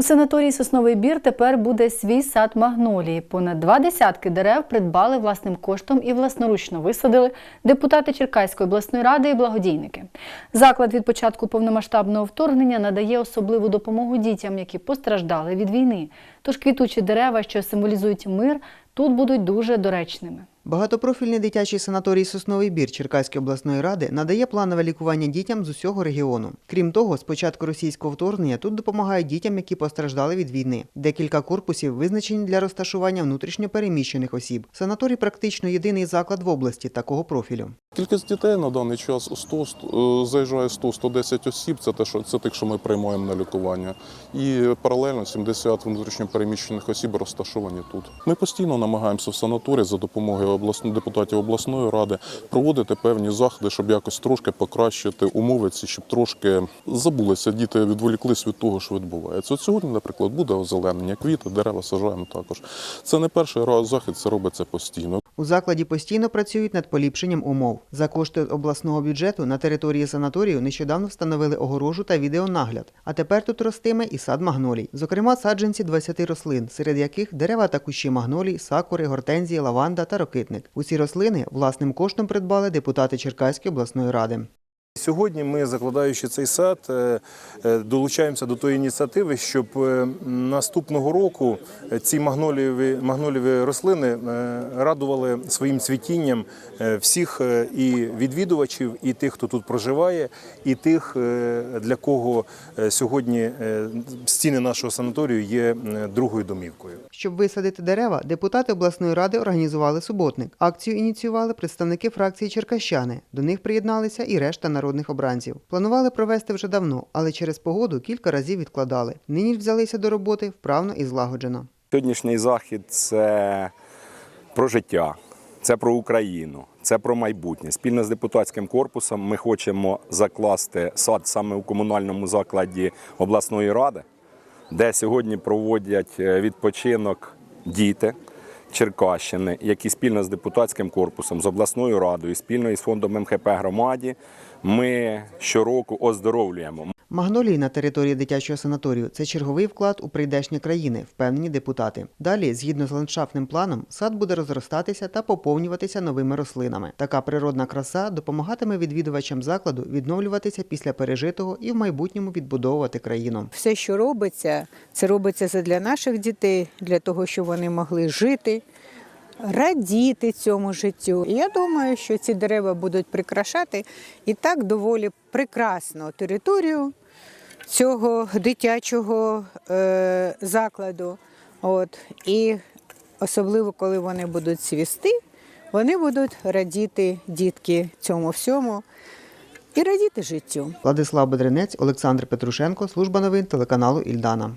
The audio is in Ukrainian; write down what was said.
У санаторії Сосновий Бір тепер буде свій сад магнолії. Понад два десятки дерев придбали власним коштом і власноручно висадили депутати Черкаської обласної ради і благодійники. Заклад від початку повномасштабного вторгнення надає особливу допомогу дітям, які постраждали від війни. Тож квітучі дерева, що символізують мир, тут будуть дуже доречними. Багатопрофільний дитячий санаторій Сосновий бір Черкаської обласної ради надає планове лікування дітям з усього регіону. Крім того, з початку російського вторгнення тут допомагають дітям, які постраждали від війни. Декілька корпусів визначені для розташування внутрішньопереміщених осіб. Санаторій практично єдиний заклад в області такого профілю. Кількість дітей на даний час 100, е, заїжджає 100-110 осіб. Це те, що це тих, що ми приймаємо на лікування. І паралельно 70 внутрішньопереміщених осіб розташовані тут. Ми постійно намагаємося в санаторії за допомогою обласної депутатів обласної ради проводити певні заходи, щоб якось трошки покращити умови ці, щоб трошки забулися діти, відволіклись від того, що відбувається. От сьогодні, наприклад, буде озеленення, квіти, дерева сажаємо також. Це не перший раз захід, це робиться постійно. У закладі постійно працюють над поліпшенням умов. За кошти обласного бюджету на території санаторію нещодавно встановили огорожу та відеонагляд. А тепер тут ростиме і сад магнолій. Зокрема, саджанці 20 рослин, серед яких дерева та кущі магнолій, сакури, гортензії, лаванда та рокитник. Усі рослини власним коштом придбали депутати Черкаської обласної ради. Сьогодні ми, закладаючи цей сад, е, е, долучаємося до тої ініціативи, щоб е, наступного року ці магнолієві, магнолієві рослини радували своїм цвітінням всіх і відвідувачів, і тих, хто тут проживає, і тих, для кого сьогодні стіни нашого санаторію є другою домівкою. Щоб висадити дерева, депутати обласної ради організували суботник. Акцію ініціювали представники фракції Черкащани. До них приєдналися і решта народних обранців. Планували провести вже давно, але через погоду кілька разів відкладали. Нині взялися до роботи вправно і злагоджено. Сьогоднішній захід це про життя, це про Україну, це про майбутнє. Спільно з депутатським корпусом ми хочемо закласти сад саме у комунальному закладі обласної ради, де сьогодні проводять е, відпочинок діти. Черкащини, які спільно з депутатським корпусом, з обласною радою, спільно із фондом МХП громаді, ми щороку оздоровлюємо. Магнолії на території дитячого санаторію це черговий вклад у прийдешні країни, впевнені депутати. Далі, згідно з ландшафтним планом, сад буде розростатися та поповнюватися новими рослинами. Така природна краса допомагатиме відвідувачам закладу відновлюватися після пережитого і в майбутньому відбудовувати країну. Все, що робиться, це робиться для наших дітей, для того, щоб вони могли жити, радіти цьому життю. Я думаю, що ці дерева будуть прикрашати і так доволі прекрасно територію цього дитячого е, закладу. От. І особливо, коли вони будуть цвісти, вони будуть радіти дітки цьому всьому і радіти життю. Владислав Бедренець, Олександр Петрушенко, служба новин телеканалу Ільдана.